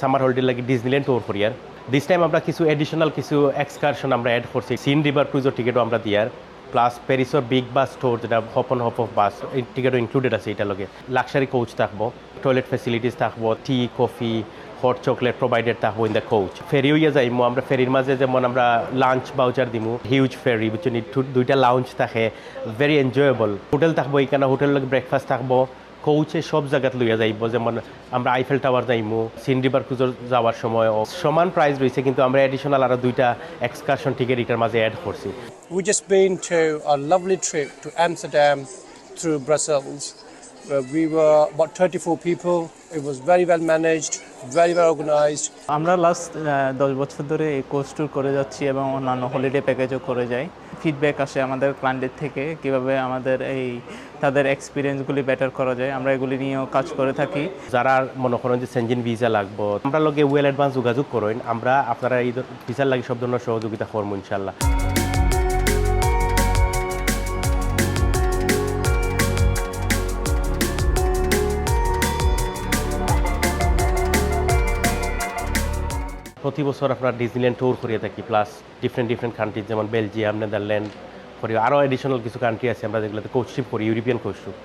Summer holiday লাগে Disneyland tour করি আর। দিস টাইম আমরা কিছু এডিশনাল কিছু এক্সকারশন আমরা অ্যাড করছি। সিন রিভার ক্রুজের টিকিটও আমরা দিয়ার প্লাস প্যারিসর বিগ বাস স্টোর যেটা হপন হপ অফ বাস টিকিটও ইনক্লুডেড আছে এটা লগে। লাক্সারি কোচ থাকব টয়লেট ফেসিলিটিস থাকব tea coffee hot chocolate provided থাকব ইন দ্য কোচ ফেরিও ইয়ে যাইমো, আমরা ফেরির মাঝে যেমন আমরা লাঞ্চ বাউচার দিমু। হিউজ ফেরি বুঝছেন দুইটা লাউঞ্জ থাকে। ভেরি এনজয়েবল হোটেল থাকব এখানে হোটেল ব্রেকফাস্ট থাকব। কোচে সব জায়গাত লইয়া যাইব যেমন আমরা আইফেল টাওয়ার যাইমু সিন রিভার ক্রুজর যাওয়ার সময় সমান প্রাইস রয়েছে কিন্তু আমরা এডিশনাল আরও দুইটা এক্সকারশন টিকিট এটার মাঝে অ্যাড করছি We just been to a lovely trip to Amsterdam through Brussels. Where we were about 34 people. It was very well managed, very well organized. আমরা লাস্ট দশ বছর ধরে এই কোর্স ট্যুর করে যাচ্ছি এবং অন্যান্য হলিডে প্যাকেজও করে যাই ফিডব্যাক আসে আমাদের ক্লায়েন্টের থেকে, কীভাবে আমাদের এই, তাদের এক্সপিরিয়েন্সগুলি বেটার করা যায়, আমরা এগুলি নিয়েও কাজ করে থাকি। যারা মনে করেন যে সেঞ্জিন ভিসা লাগবো, আমরা লোকে ওয়েল অ্যাডভান্স যোগাযোগ করেন, আমরা আপনারা এই ভিসার লাগে সব ধরনের সহযোগিতা করব ইনশাল্লাহ প্রতি বছর আপনার ডিজনিল্যান্ড ট্যুর করিয়ে থাকি প্লাস ডিফারেন্ট ডিফারেন্ট কান্ট্রি যেমন বেলজিয়াম নেদারল্যান্ড করি। আরও এডিশনাল কিছু কান্ট্রি আছে আমরা যেগুলোতে কোচ ট্রিপ করি ইউরোপিয়ান কোচ ট্রিপ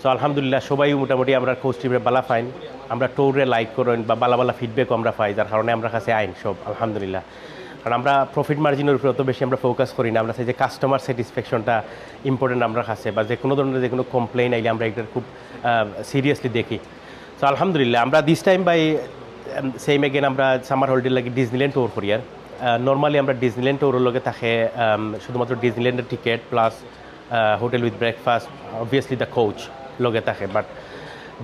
সো আলহামদুলিল্লাহ, সবাই মোটামুটি আমরা কোচ ট্রিপে বালা ফাইন আমরা ট্যুরে লাইক করেন বা বালা বালা ফিডব্যাকও আমরা পাই, যার কারণে আমরা কাছে আইন সব, আলহামদুলিল্লাহ। কারণ আমরা প্রফিট মার্জিনের উপরে অত বেশি আমরা ফোকাস করি না। আমরা চাই যে কাস্টমার স্যাটিসফ্যাকশনটা ইম্পর্টেন্ট আমরা কাছে, বা যে কোনো ধরনের যে কোনো কমপ্লেন আইলে আমরা এটা খুব সিরিয়াসলি দেখি। সো আলহামদুলিল্লাহ, আমরা this time by same again আমরা সামার হলিডে লাগে ডিজনিল্যান্ড ট্যুর করি আর নর্মালি আমরা ডিজনিল্যান্ড ট্যুরের লগে থাকে শুধুমাত্র ডিজনিল্যান্ডের ticket plus hotel with breakfast obviously the coach লগে থাকে। বাট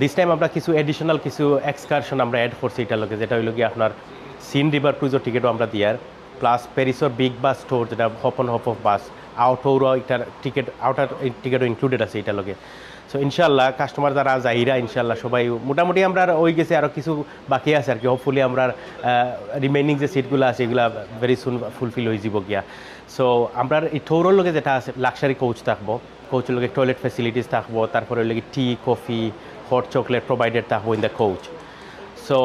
দিস টাইম আমরা কিছু এডিশনাল কিছু এক্সকারশন আমরা অ্যাড করছি এটার লগে, যেটা হইল গিয়ে আপনার সিন রিভার ক্রুজের টিকিটও আমরা দিয়ার প্লাস প্যারিসর বিগ বাস স্টোর যেটা hop on hop off bus আউটরও এটার টিকিট আউটার টিকিটও ইনক্লুডেড আছে এটার লগে। সো ইনশাল্লাহ কাস্টমার যারা যাইরা ইনশাল্লাহ সবাই মোটামুটি আমরা ওই গেছে আরও কিছু বাকি আছে আর কি। হোপফুলি আমরা রিমেইনিং যে সিটগুলো আছে, এগুলো ভেরি সুন ফুলফিল হয়ে যাব গিয়া। সো আমরা এই টৌরের লগে যেটা আছে লাক্সারি কোচ থাকব। কোচের লগে টয়লেট ফেসিলিটিস থাকব, তারপরে লগে tea coffee hot chocolate provided থাকব in the coach so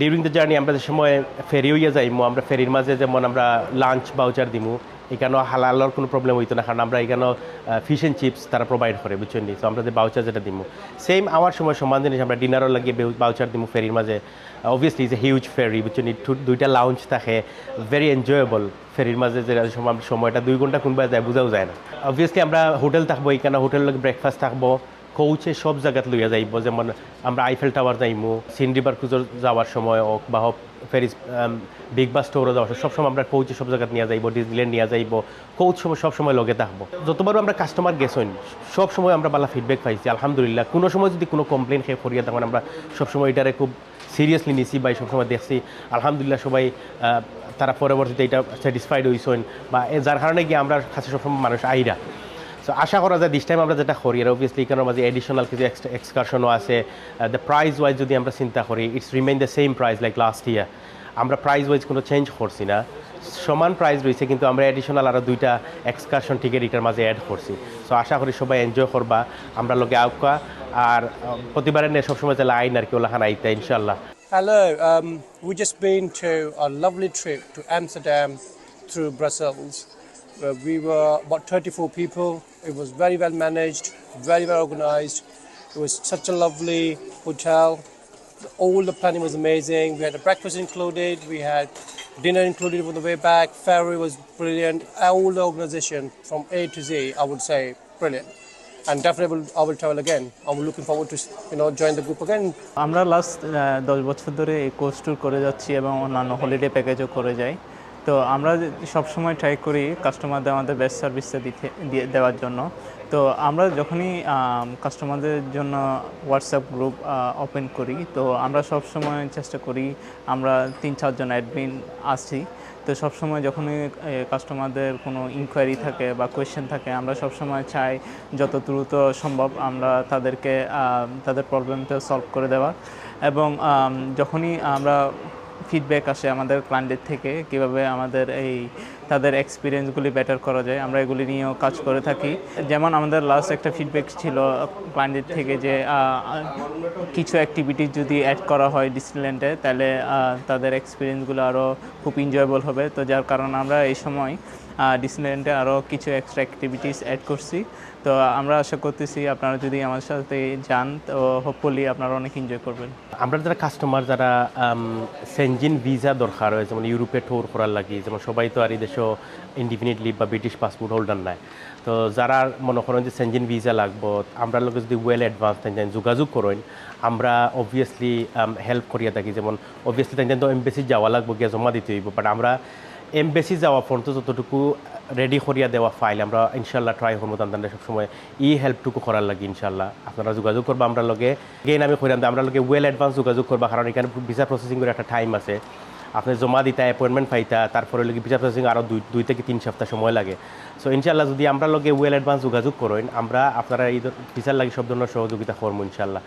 during the journey আমরা যে সময় ফেরিও ইয়ে যাইমু, আমরা ফেরির মাঝে যেমন আমরা লাঞ্চ বাউচার দিমু এখানেও হালালর কোনো প্রবলেম হইতো না, কারণ আমরা এখানেও ফিশ অ্যান্ড চিপস তারা প্রোভাইড করে, বুঝছেন নি? তো আমরা যে বাউচার যেটা দিব সেম আওয়ার সময় সমান জিনিস, আমরা ডিনারও লাগিয়ে বাউচার দিব ফেরির মাঝে। Obviously is a huge ferry বুঝছেন দুইটা লাউঞ্জ থাকে ভেরি এনজয়েবল ফেরির মাঝে, যে সময় সময়টা দুই ঘণ্টা কোনবা যায়, বোঝাও যায় না। অবভিয়াসলি আমরা হোটেল থাকব, এখানে হোটেল লাগে ব্রেকফাস্ট থাকব। কোচে সব জায়গাত লইয়া যাইব, যেমন আমরা আইফেল টাওয়ার যাইমু সিন রিভার ক্রুজর যাওয়ার সময় হোক বা হোক ফেরিস বিগ বাস স্টোরও যাওয়ার সময়, সবসময় আমরা কোচে সব জায়গাত নিয়ে যাইব ডিজনিল্যান্ড নিয়ে যাইব কোচ সময় সবসময় লগে থাকব। যতবারও আমরা কাস্টমার গেছেন সব সময় আমরা ভালো ফিডব্যাক পাইছি, আলহামদুলিল্লাহ। কোনো সময় যদি কোনো কমপ্লেন খেয়ে ফরিয়া তখন আমরা সবসময় এটারে খুব সিরিয়াসলি নিছি বা সবসময় দেখছি, আলহামদুলিল্লাহ সবাই তারা পরবর্তীতে এটা স্যাটিসফাইড হইছেন বা যার কারণে গিয়ে আমরা কাছে সবসময় মানুষ আইরা। সো আশা করা যায় দিস টাইম আমরা যেটা করি আর অবভিয়াসলি এখানে মাঝে এডিশনাল কিছু এক্সকারশনও আছে। দ্য প্রাইস ওয়াইজ যদি আমরা চিন্তা করি it's remain the same price like last year আমরা প্রাইস ওয়াইজ কোনো চেঞ্জ করছি না। সমান প্রাইস রয়েছে কিন্তু আমরা এডিশনাল আরও দুইটা এক্সকারশন টিকিট এটার মাঝে অ্যাড করছি। সো আশা করি সবাই এনজয় করবা। আমরা লোকে আউকা আর প্রতিবারের নে সবসময় চাইলে আইন আর কি ওলাখান আইতা ইনশাল্লাহ Hello, um, we just been to a lovely trip to Amsterdam through Brussels. Where we were about 34 people. It was very well managed, very well organized. It was such a lovely hotel. All the planning was amazing. We had a breakfast included. We had dinner included on the way back. Ferry was brilliant. All the organization from A to Z, I would say, brilliant. And definitely, will, I will travel again. I'm looking forward to you know join the group again. আমরা last দশ বছর ধরে এই course tour করে যাচ্ছি এবং অন্যান্য holiday প্যাকেজও করে যাই তো আমরা সবসময় ট্রাই করি কাস্টমারদের আমাদের বেস্ট সার্ভিসটা দিতে, দিয়ে দেওয়ার জন্য। তো আমরা যখনই কাস্টমারদের জন্য হোয়াটসঅ্যাপ গ্রুপ ওপেন করি, তো আমরা সবসময় চেষ্টা করি আমরা তিন চারজন অ্যাডমিন আছি। তো সবসময় যখনই কাস্টমারদের কোনো ইনকোয়ারি থাকে বা কোয়েশ্চেন থাকে, আমরা সবসময় চাই যত দ্রুত সম্ভব আমরা তাদেরকে তাদের প্রবলেমটা সলভ করে দেওয়ার এবং যখনই আমরা ফিডব্যাক আসে আমাদের ক্লায়েন্টের থেকে, কীভাবে আমাদের এই তাদের এক্সপিরিয়েন্সগুলি বেটার করা যায়, আমরা এগুলি নিয়েও কাজ করে থাকি। যেমন আমাদের লাস্ট একটা ফিডব্যাক ছিল ক্লায়েন্টের থেকে যে কিছু অ্যাক্টিভিটিস যদি অ্যাড করা হয় ডিসনিল্যান্ডে তাহলে তাদের এক্সপিরিয়েন্সগুলো আরও খুব এনজয়েবল হবে। তো যার কারণে আমরা এই সময় ডিসনিল্যান্ডে আরও কিছু এক্সট্রা অ্যাক্টিভিটিস অ্যাড করছি। তো আমরা আশা করতেছি আপনারা যদি আমার সাথে যান, তো হোপফুলি আপনারা অনেক এনজয় করবেন। আমরা যারা কাস্টমার যারা সেনজিন ভিসা দরকার হয়, যেমন ইউরোপে টোর করার লাগি, যেমন সবাই তো আর এই দেশও ইন্ডিপেন্ডেন্ট লিভ বা ব্রিটিশ পাসপোর্ট হোল্ডার নাই। তো যারা মনে করেন যে সেনজিন ভিসা লাগবো, আমরা লোক যদি ওয়েল অ্যাডভান্স তাই যোগাযোগ করেন, আমরা অবভিয়াসলি হেল্প করিয়া থাকি। যেমন অবভিয়াসলি তাই তো এমবেসি যাওয়া লাগবো, গিয়ে জমা দিতে হইব বাট আমরা এমবেসি যাওয়া পর্যন্ত যতটুকু রেডি করিয়া দেওয়া ফাইল আমরা ইনশাল্লাহ ট্রাই করব তাদের সবসময় ই হেল্পটুকু করার লাগে ইনশাল্লাহ আপনারা যোগাযোগ করব, আমরা লগে গেন আমি করিলাম আমরা লগে ওয়েল অ্যাডভান্স যোগাযোগ করবা, কারণ এখানে ভিসা প্রসেসিং করে একটা টাইম আছে। আপনি জমা দিতা অ্যাপয়েন্টমেন্ট পাইতা, তারপরে লগে ভিসা প্রসেসিং আরও দুই দুই থেকে তিন সপ্তাহ সময় লাগে। সো ইনশাল্লাহ যদি আমরা লগে ওয়েল অ্যাডভান্স যোগাযোগ করেন, আমরা আপনারা এই ভিসার লাগে সব ধরনের সহযোগিতা করব ইনশাল্লাহ